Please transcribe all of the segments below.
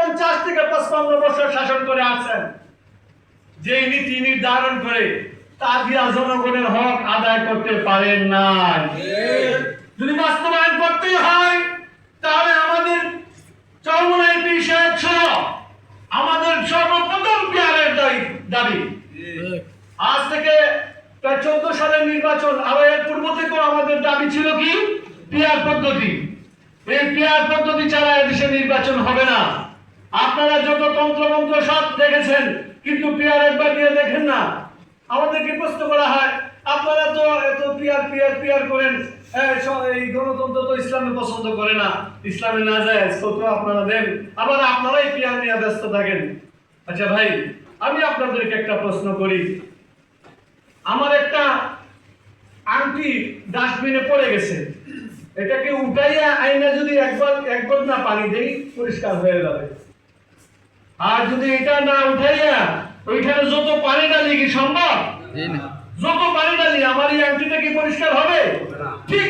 পঞ্চাশ থেকে পঁচপান্ন বছর শাসন করে আসছেন যে নীতি নির্ধারণ করে তা দিয়া জনগণের হক আদায় করতে পারেন নাই। যদি বাস্তবায়ন করতেই হয়, তাহলে আমাদের পীর সাহেব সহ আমাদের সর্বপ্রথম পিয়ারের দাবি আজ থেকে প্রায় চোদ্দ সালের নির্বাচন আরও এর পূর্ব থেকেও আমাদের দাবি ছিল কি? পিয়ার পদ্ধতি। এই পিয়ার পদ্ধতি ছাড়া এদেশে নির্বাচন হবে না। আপনারা যত তন্ত্রমন্ত্র সব দেখেছেন, কিন্তু পিয়ার একবার দিয়ে দেখেন না। আমাদেরকে প্রশ্ন করা হয়, আপনারা তো এত পিয়ার পিয়ার পিয়ার করেন এই গণতন্ত্র তো ইসলামে পছন্দ করে না। ইসলামে না যায় তত আপনারা দেন, আবার আপনারাই পিয়ার নিয়ে ব্যস্ত থাকেন। আচ্ছা ভাই, আমি আপনাদেরকে একটা প্রশ্ন করি। আমার একটা আংটি ডাস্টবিনে পড়ে গেছে। এটাকে উঠাইয়া আইনা যদি একবার একবার না পানি দেই, পরিষ্কার হয়ে যাবে। আর যদি এটা না উঠাইয়া ওইখানে যত পানি ডালি কি সম্ভব? যত পানি ডালি আমার এই আংটিটা কি পরিষ্কার হবে? ঠিক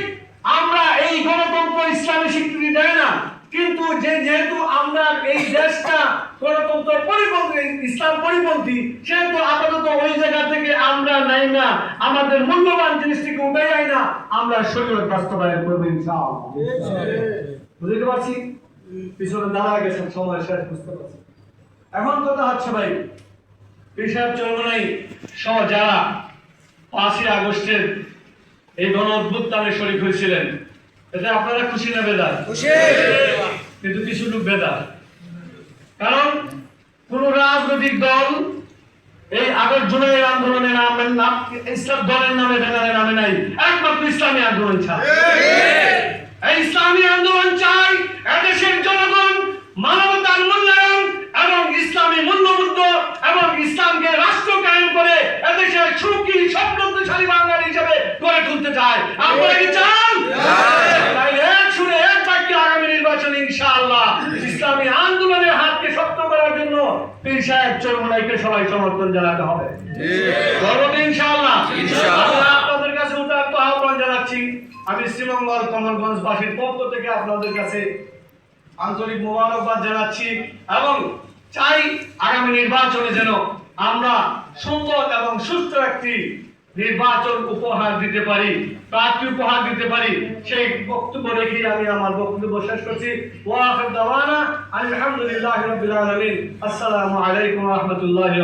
আমরা এই গণতন্ত্র ইসলামী স্বীকৃতি দেয় না। কিন্তু যে যেহেতু আমরা এই দেশটা গণতন্ত্র পরিপন্থী ইসলাম পরিপন্থী সেহেতু আপাতত ওই জায়গা থেকে আমরা নাই না। আমাদের মূল্যবান জিনিসটিকে উঠে যাই না। আমরা শরীর বাস্তবায়ন করব ইনশাআল্লাহ। বুঝতে পারছি? পিছনে দাঁড়া গেছেন সময় শেষ বুঝতে পারছি। এখন কথা হচ্ছে ভাই পেশাব চরমনাই সহ যারা পাঁচই আগস্টের এই গণ অভ্যুত্থানে শরীর হয়েছিলেন এতে আপনারা খুশি না বেদার? কিন্তু কিছু লোক বেদার। কারণ কোন রাজনৈতিক দল এই আগস্ট জুলাই আন্দোলনের নামে নাম ইসলাম দলের নামে ব্যানারের নামে নাই একমাত্র ইসলামী আন্দোলন ছাড়া। তুলতে চায় আপনারা কি চান? তাই এক বাক্যে আগামী নির্বাচনে ইনশাআল্লাহ ইসলামী আন্দোলনের হাতকে শক্ত করার জন্য পীর সাহেব চরমনাইকে সবাই সমর্থন জানাতে হবে। ইনশাআল্লাহ। ইনশাআল্লাহ। আপনাদের কাছে উদাত্ত আহ্বান জানাচ্ছি। আমি শ্রীমঙ্গল কমলগঞ্জ বাসীর পক্ষ থেকে আপনাদের কাছে আন্তরিক মোবারকবাদ জানাচ্ছি এবং চাই আগামী নির্বাচনে যেন আমরা সুন্দর এবং সুস্থ একটি নির্বাচন উপহার দিতে পারি, প্রার্থী উপহার দিতে পারি, সেই বক্তব্য রেখে আমি আমার বক্তব্য শেষ করছি। আলহামদুলিল্লাহ রাব্বিল আলামিন। আসসালামু আলাইকুম রহমতুল্লাহ